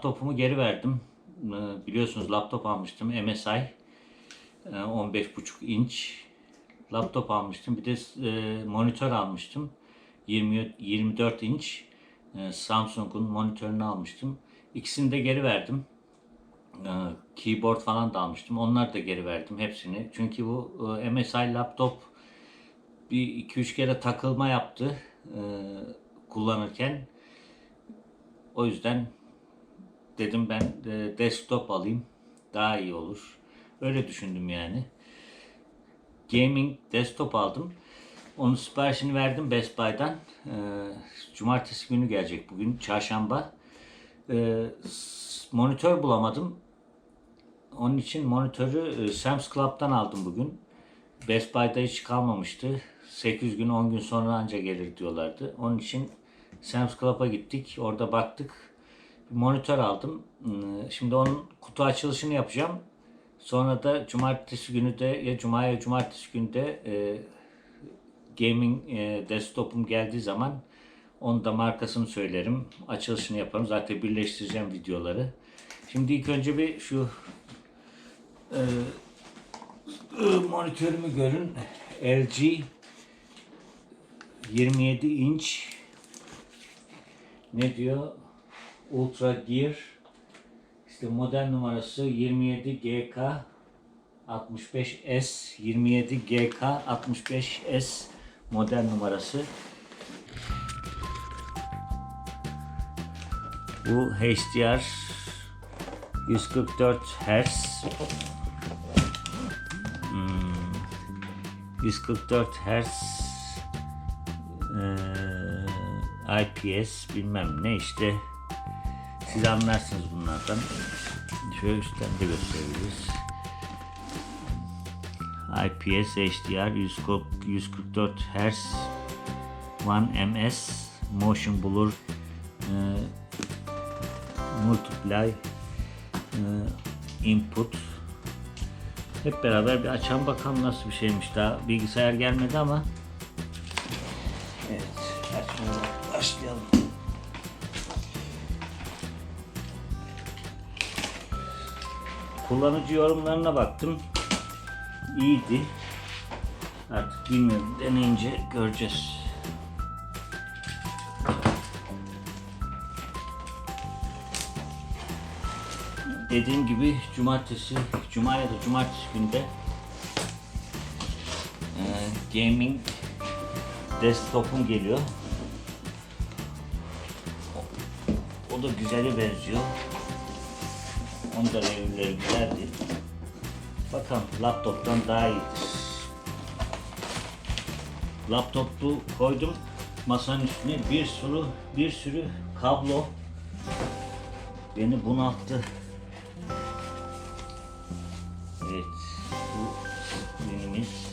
laptopumu geri verdim. Ee, Biliyorsunuz laptop almıştım. MSI. Ee, 15.5 inç laptop almıştım. Bir de e, monitör almıştım. 20 24 inç e, Samsung'un monitörünü almıştım. İkisini de geri verdim. Keyboard falan da almıştım. Onları da geri verdim hepsini. Çünkü bu e, MSI laptop bir iki üç kere takılma yaptı e, kullanırken. O yüzden dedim ben de desktop alayım. Daha iyi olur. Öyle düşündüm yani. Gaming desktop aldım. Onun siparişini verdim Best Buy'dan. Ee, cumartesi günü gelecek bugün. Çarşamba. S- monitör bulamadım. Onun için monitörü e, Sam's Club'dan aldım bugün. Best Buy'da hiç kalmamıştı. 8 gün 10 gün sonra anca gelir diyorlardı. Onun için Sam's Club'a gittik. Orada baktık. Monitör aldım. Hmm, Şimdi onun kutu açılışını yapacağım. Sonra da cumartesi günü de ya cuma ya cumartesi günü de e, gaming e, desktop'um geldiği zaman onu da markasını söylerim. Açılışını yaparım. Zaten birleştireceğim videoları. Şimdi ilk önce bir şu e, e, monitörümü görün. LG 27 inç ne diyor? Ultra Gear işte model numarası 27 GK 65S 27 GK 65S model numarası. Bu HDR 144 Hz 144 Hz eee, IPS bilmem ne işte siz anlarsınız bunlardan. Şöyle üstten de gösterebiliriz. IPS HDR 140 144 Hz 1 ms Motion Blur eee, Multiply eee, Input hep beraber bir açalım bakalım nasıl bir şeymiş. Daha bilgisayar gelmedi ama. Kullanıcı yorumlarına baktım. İyiydi. Artık bilmiyorum. Deneyince göreceğiz. Dediğim gibi cumartesi, cuma ya da cumartesi günde e, gaming desktop'um geliyor. O, da güzele benziyor. Da review'leri güzeldi. Bakalım laptoptan daha iyidir. Laptopu koydum masanın üstüne bir sürü bir sürü kablo beni bunalttı. Evet, bu menümüz.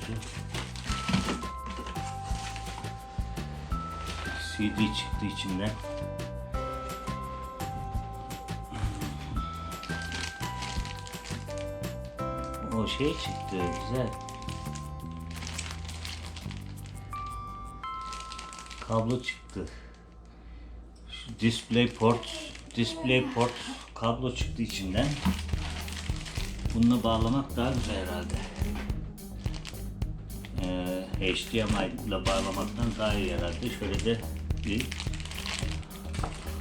Kılavuzu CD çıktı içinden o şey çıktı güzel kablo çıktı Şu display port display port kablo çıktı içinden. Bununla bağlamak daha güzel herhalde. HDMI ile bağlamaktan daha iyi herhalde. Şöyle de bir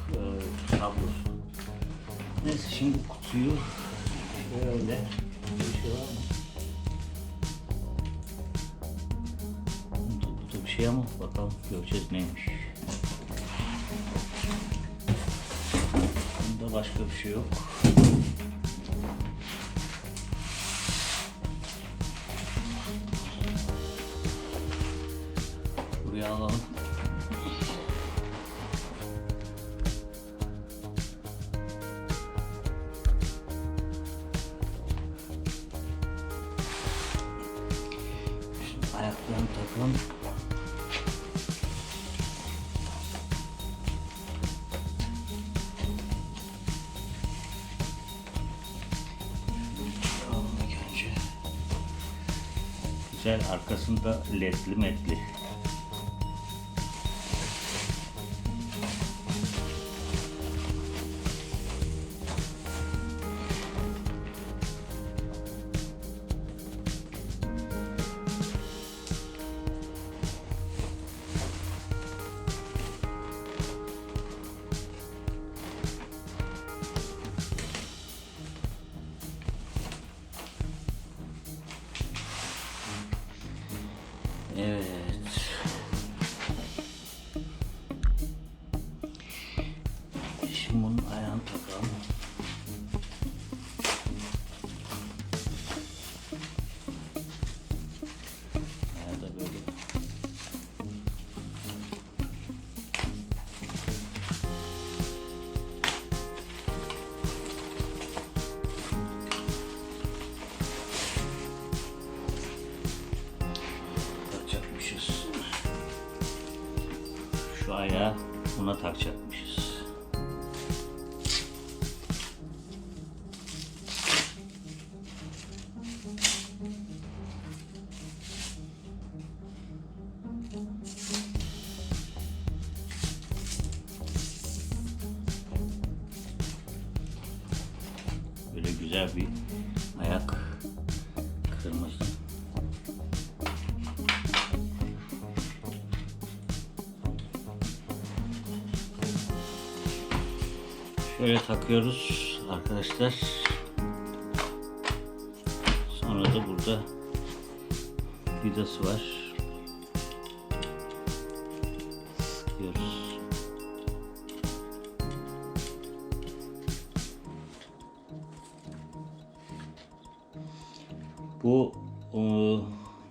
e, kablosu. Neyse şimdi kutuyu şöyle bir şey var mı? Bunda, bunda bir şey ama bakalım göreceğiz neymiş. Bunda başka bir şey yok. Güzel arkasında ledli metli. Takacakmışız. Böyle güzel bir ayak Şöyle takıyoruz arkadaşlar. Sonra da burada vidası var. Sıkıyoruz. Bu e,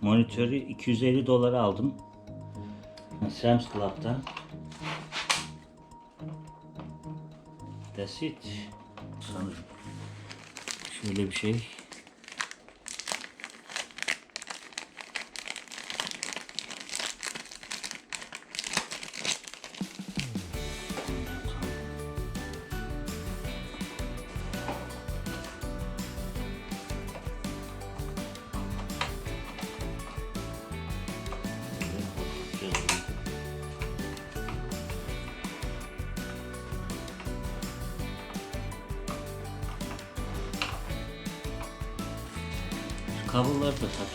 monitörü 250 dolara aldım. Sam's Club'dan. That's it. Sanırım. Şöyle bir şey.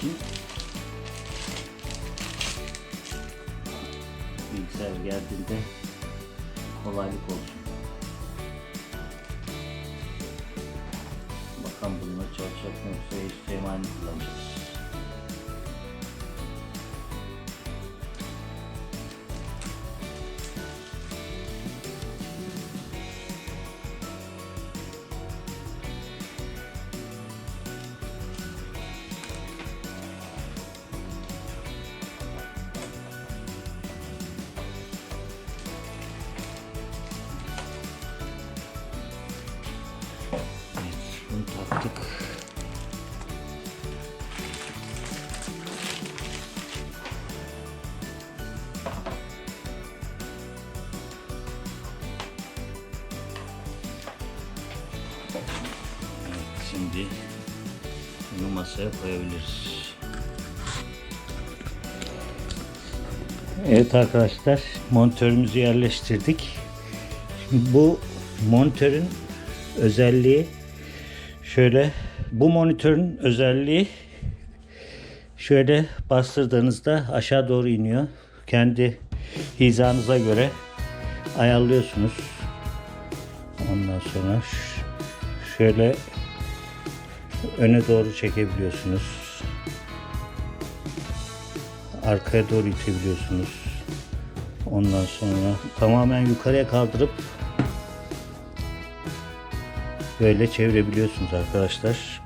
Takayım. Bilgisayar geldiğinde kolaylık olsun. Bakalım bununla çalışacak mı yoksa HDMI mi kullanacağız? Şimdi bunu masaya koyabiliriz. Evet arkadaşlar monitörümüzü yerleştirdik. Şimdi bu monitörün özelliği şöyle bu monitörün özelliği şöyle bastırdığınızda aşağı doğru iniyor. Kendi hizanıza göre ayarlıyorsunuz. Ondan sonra şöyle öne doğru çekebiliyorsunuz. Arkaya doğru itebiliyorsunuz. Ondan sonra tamamen yukarıya kaldırıp böyle çevirebiliyorsunuz arkadaşlar.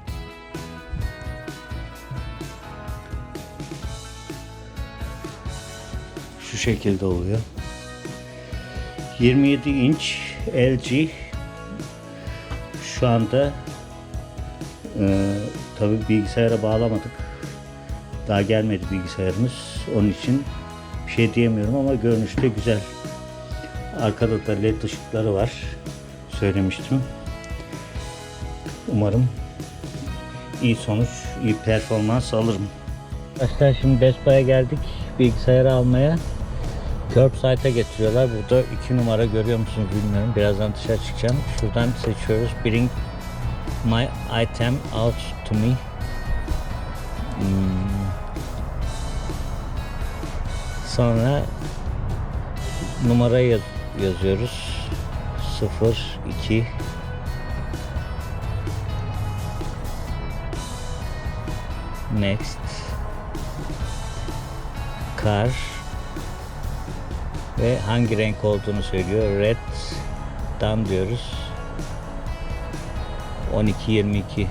Şu şekilde oluyor. 27 inç LG şu anda e, tabi bilgisayara bağlamadık. Daha gelmedi bilgisayarımız. Onun için bir şey diyemiyorum ama görünüşte güzel. Arkada da led ışıkları var. Söylemiştim. Umarım iyi sonuç, iyi performans alırım. Arkadaşlar şimdi Best Buy'a geldik. Bilgisayarı almaya. Curbside'a getiriyorlar. Burada iki numara görüyor musunuz bilmiyorum. Birazdan dışarı çıkacağım. Şuradan seçiyoruz. Bring my item out to me. Hmm. Sonra numarayı yaz- yazıyoruz. 0 2 Next Car ve hangi renk olduğunu söylüyor. Red dan diyoruz. 12 22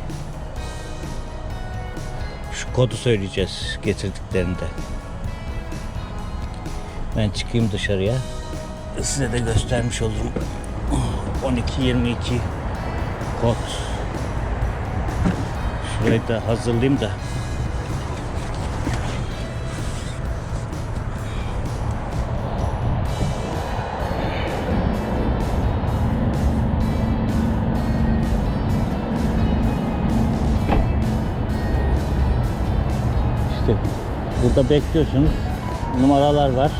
Şu kodu söyleyeceğiz getirdiklerinde. Ben çıkayım dışarıya. Size de göstermiş olurum. 12 22 kod. Şurayı da hazırlayayım da. Burada bekliyorsunuz. Numaralar var.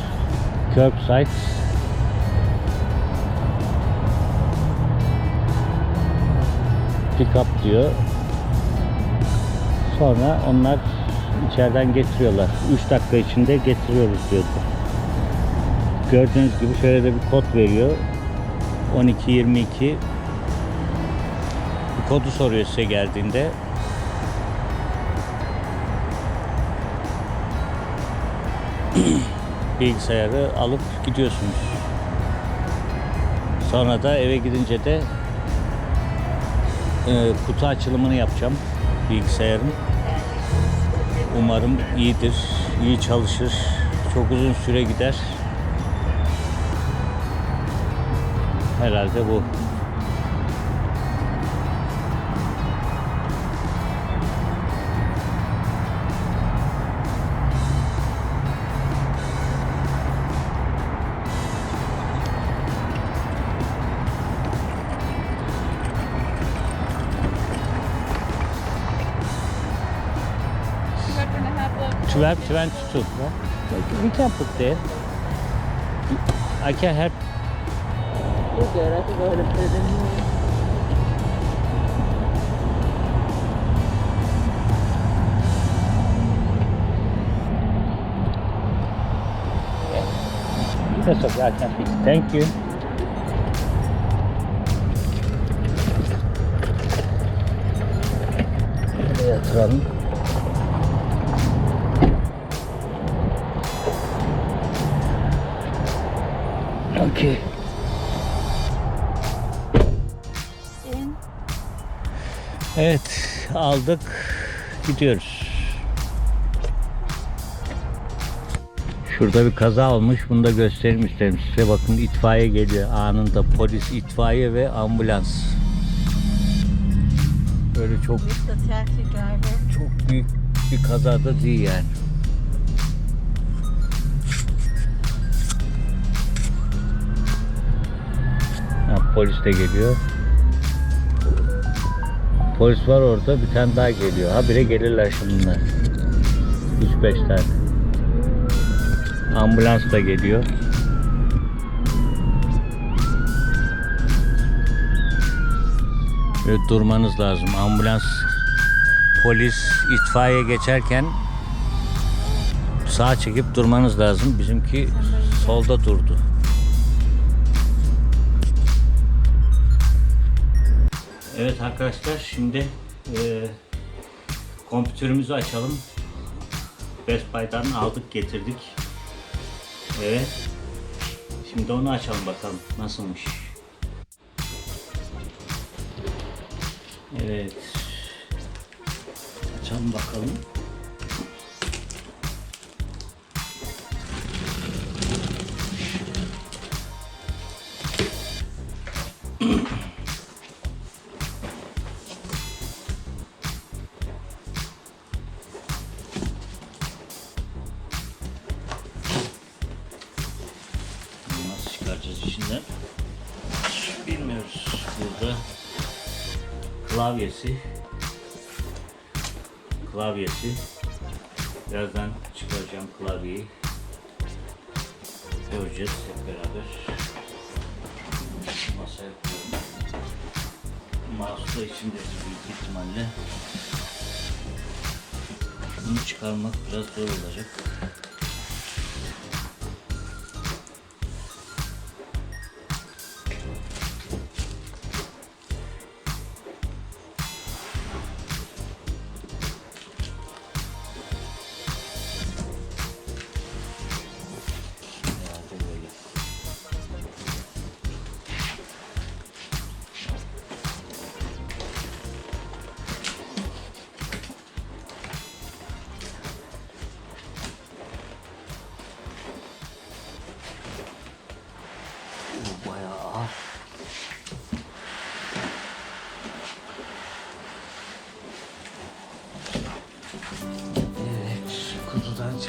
Curbside. Pick up diyor. Sonra onlar içeriden getiriyorlar. 3 dakika içinde getiriyoruz diyordu. Gördüğünüz gibi şöyle de bir kod veriyor. 1222 bu kodu soruyor size geldiğinde. Bilgisayarı alıp gidiyorsunuz. Sonra da eve gidince de e, kutu açılımını yapacağım bilgisayarın. Umarım iyidir, iyi çalışır, çok uzun süre gider. Herhalde bu. 1222. No? Like, we can put there. I can help. You're good. I can go ahead put it in here. That's okay, I can fix it. Thank you. Buraya yatıralım. Aldık. Gidiyoruz. Şurada bir kaza olmuş. Bunu da göstereyim isterim size. Bakın itfaiye geliyor. Anında polis, itfaiye ve ambulans. Böyle çok çok büyük bir kazada değil yani. Ha, polis de geliyor. Polis var orada bir tane daha geliyor. Ha bire gelirler şimdi bunlar. 3-5 tane. Ambulans da geliyor. Böyle durmanız lazım. Ambulans, polis, itfaiye geçerken sağa çekip durmanız lazım. Bizimki solda durdu. Evet arkadaşlar şimdi e, kompütürümüzü açalım. Best Buy'dan aldık getirdik. Evet. Şimdi onu açalım bakalım nasılmış. Evet. Açalım bakalım. Klavyesi. Klavyesi. Birazdan çıkaracağım klavyeyi. Göreceğiz hep beraber. Masaya koyalım. Mouse da içinde büyük ihtimalle. Bunu çıkarmak biraz zor olacak.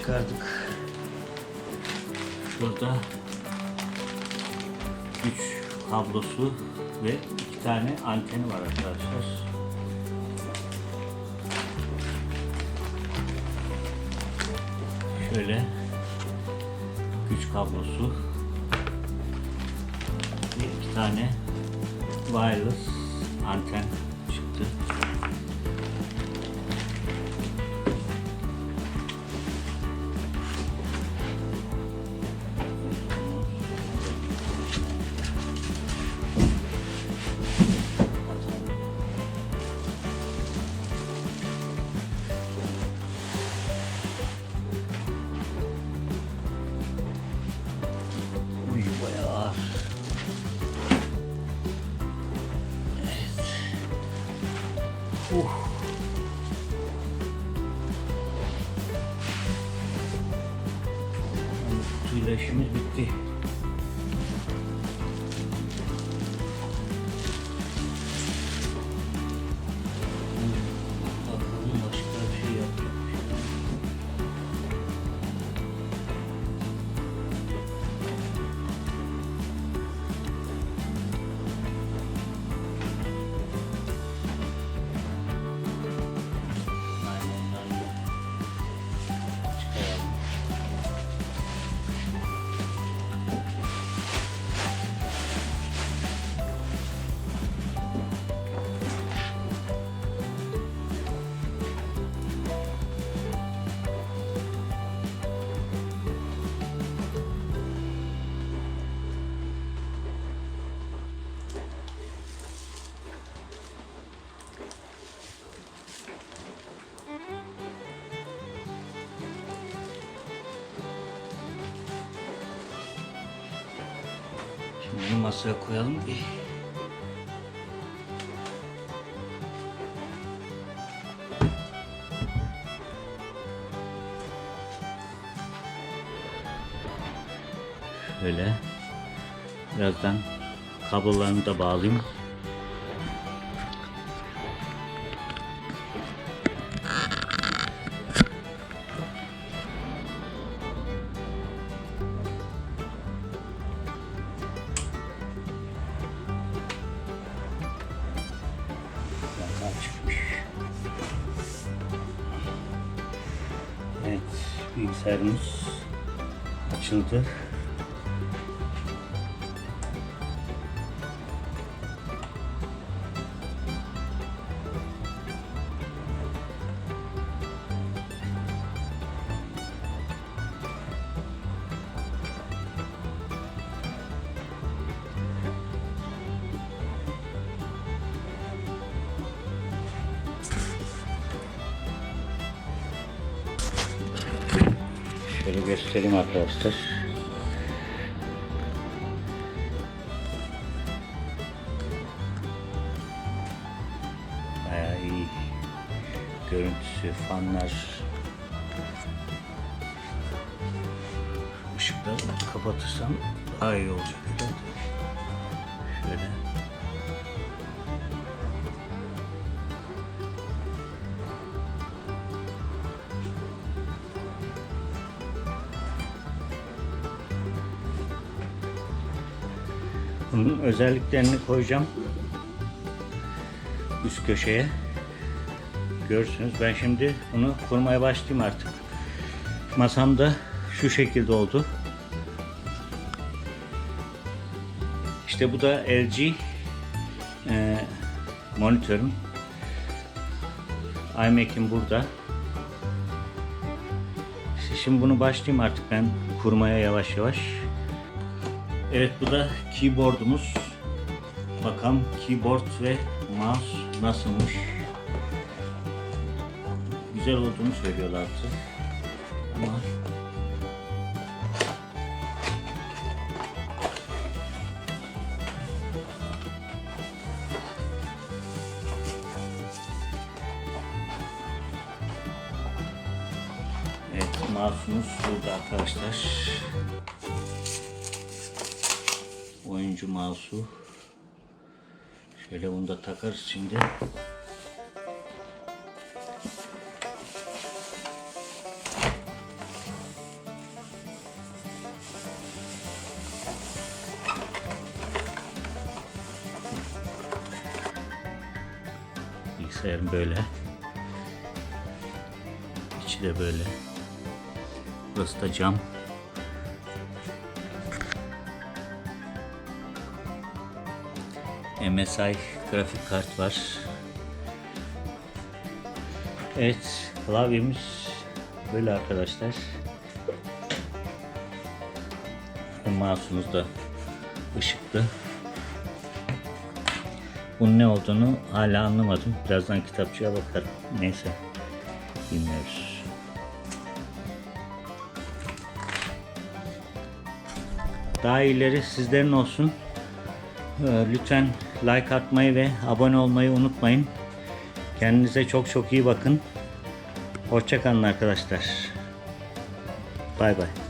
Çıkardık. Şurada güç kablosu ve iki tane anteni var arkadaşlar. Şöyle güç kablosu ve iki tane wireless anten masaya koyalım bir. Şöyle. Birazdan kablolarını da bağlayayım. Bilgisayarımız açıldı. Arkadaşlar. Bayağı iyi görüntüsü, fanlar. Işıkları kapatırsam daha iyi olacak. Şöyle. Özelliklerini koyacağım. üst köşeye. Görürsünüz. Ben şimdi bunu kurmaya başlayayım artık. Masam da şu şekilde oldu. İşte bu da LG e, monitörüm. iMac'im burada. Şimdi bunu başlayayım artık ben kurmaya yavaş yavaş. Evet bu da keyboardumuz. Bakalım keyboard ve mouse nasılmış. Güzel olduğunu söylüyorlardı. Ama Evet, mouse'umuz burada arkadaşlar. Oyuncu mouse'u. Şöyle bunu da takarız şimdi. Bilgisayarım böyle. İçi de böyle. Burası da cam. MSI grafik kart var. Evet, klavyemiz böyle arkadaşlar. Mouse'umuz da ışıklı. Bunun ne olduğunu hala anlamadım. Birazdan kitapçıya bakarım. Neyse, bilmiyoruz. Daha iyileri sizlerin olsun. Ee, Lütfen like atmayı ve abone olmayı unutmayın. Kendinize çok çok iyi bakın. Hoşçakalın arkadaşlar. Bay bay.